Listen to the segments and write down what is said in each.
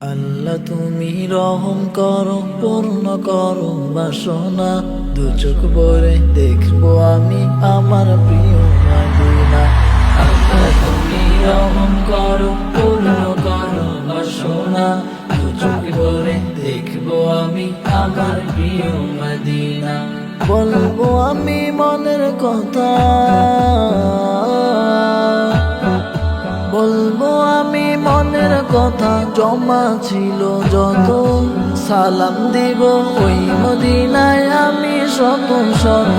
আল্লাহ তুমি রহম করো, পূর্ণ করো বাসনা। দু চোখ ভরে দেখব আমি আমার প্রিয় মদিনা। আল্লাহ তুমি রহম করো, পূর্ণ করো বাসনা। দু চোখ ভরে দেখব আমি আমার প্রিয় মদিনা। বলব আমি মনের কথা। কথা জমা ছিল যত সালাম দিব ওই মদিনায় আমি শত শত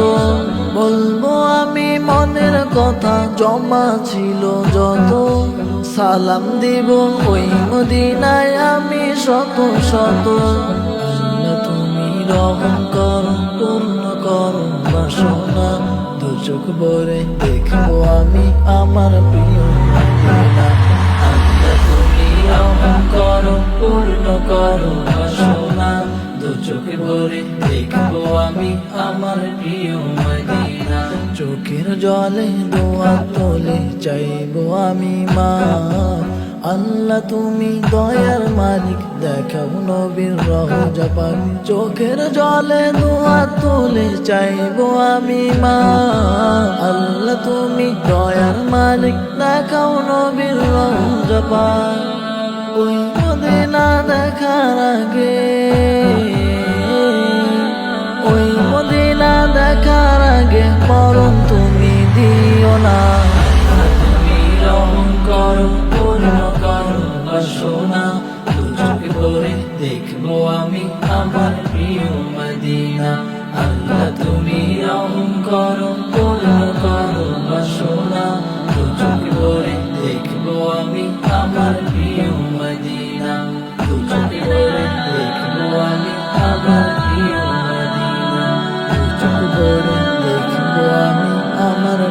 বলব আমি মনের কথা জমা ছিল যত সালাম দিব ওই মদিনায় আমি শত শত তুমি রহম করো, পূর্ণ করো বাসনা। দু চোখ ভরে দেখব আমি আমার প্রিয় চোখ ভরে দেখব আমি আমার প্রিয় মদিনা। চোখের জলে দোয়া তোলে চাইব আমি মা। আল্লাহ তুমি দয়ার মালিক, দেখাও নবীর রহজা পাক। চোখের জলে দোয়া তুলে চাইব আমি মা। আল্লাহ তুমি দয়ার মালিক, দেখাও নবীর রহজা পাক। ওই মদিনা দেখার মদিনা দেখার আগে মরণ তুমি দিও না। তুমি রহম করো পূর্ণ করো বাসনা দুচোখে ভরে দেখব আমি আমার প্রিয় মদিনা। আল্লাহ তুমি রহম করো পূর্ণ করো বাসনা দুচোখে ভরে দেখব আমি আমার প্রিয় মদিনা। দুচোখে ভরে দেখব আমি আমার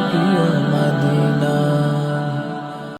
比喻